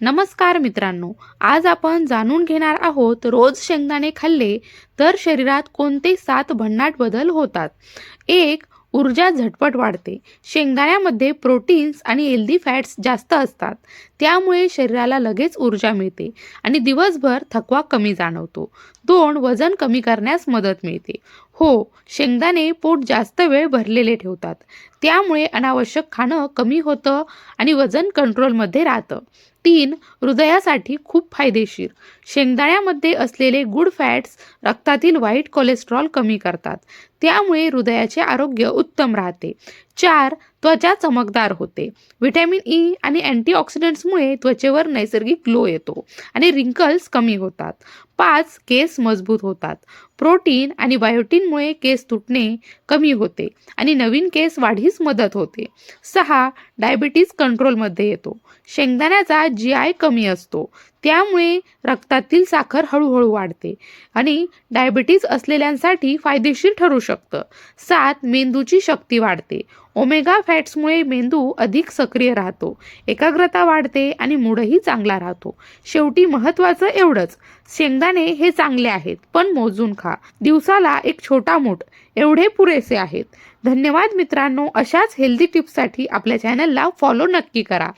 नमस्कार मित्रांनो आज आपण जाणून घेणार आहोत रोज शेंगदाणे खाल्ले तर शरीरात कोणते सात भन्नाट बदल होतात? एक ऊर्जा झटपट वाढते. शेंगदाण्यामध्ये प्रोटीन्स आणि हेल्दी फॅट्स जास्त असतात. त्यामुळे शरीराला लगेच ऊर्जा मिळते आणि दिवसभर थकवा कमी जाणवतो. दोन वजन कमी करण्यास मदत मिळते. हो शेंगदाणे पोट जास्त वेळ भरलेले ठेवतात. त्यामुळे अनावश्यक खाणं कमी होतं आणि वजन कंट्रोलमध्ये राहतं. तीन हृदयासाठी खूप फायदेशीर. शेंगदाण्यामध्ये असलेले गुड फॅट्स रक्तातील वाईट कोलेस्ट्रॉल कमी करतात. त्यामुळे हृदयाचे आरोग्य उत्तम राहते. चार त्वचा चमकदार होते. व्हिटॅमिन ई e आणि अँटीऑक्सिडंट्समुळे त्वचेवर नैसर्गिक ग्लो येतो आणि रिंकल्स कमी होतात. पाच केस मजबूत होतात. प्रोटीन आणि बायोटीनमुळे केस तुटणे कमी होते आणि नवीन केस वाढीस मदत होते. सहा डायबिटीज कंट्रोलमध्ये येतो. शेंगदाण्याचा जी आय कमी असतो. त्यामुळे रक्तातील साखर हळूहळू वाढते आणि डायबिटीज असलेल्यांसाठी फायदेशीर ठरू शकतं. सात मेंदूची शक्ती वाढते. ओमेगा फॅट्समुळे मेंदू अधिक सक्रिय राहतो एकाग्रता वाढते आणि मूडही चांगला राहतो. शेवटी महत्त्वाचं एवढंच शेंगदाणे हे चांगले आहेत पण मोजून खा. दिवसाला एक छोटा मूठ एवढे पुरेसे आहेत. धन्यवाद मित्रांनो अशाच हेल्दी टिप्ससाठी आपल्या चॅनलला फॉलो नक्की करा.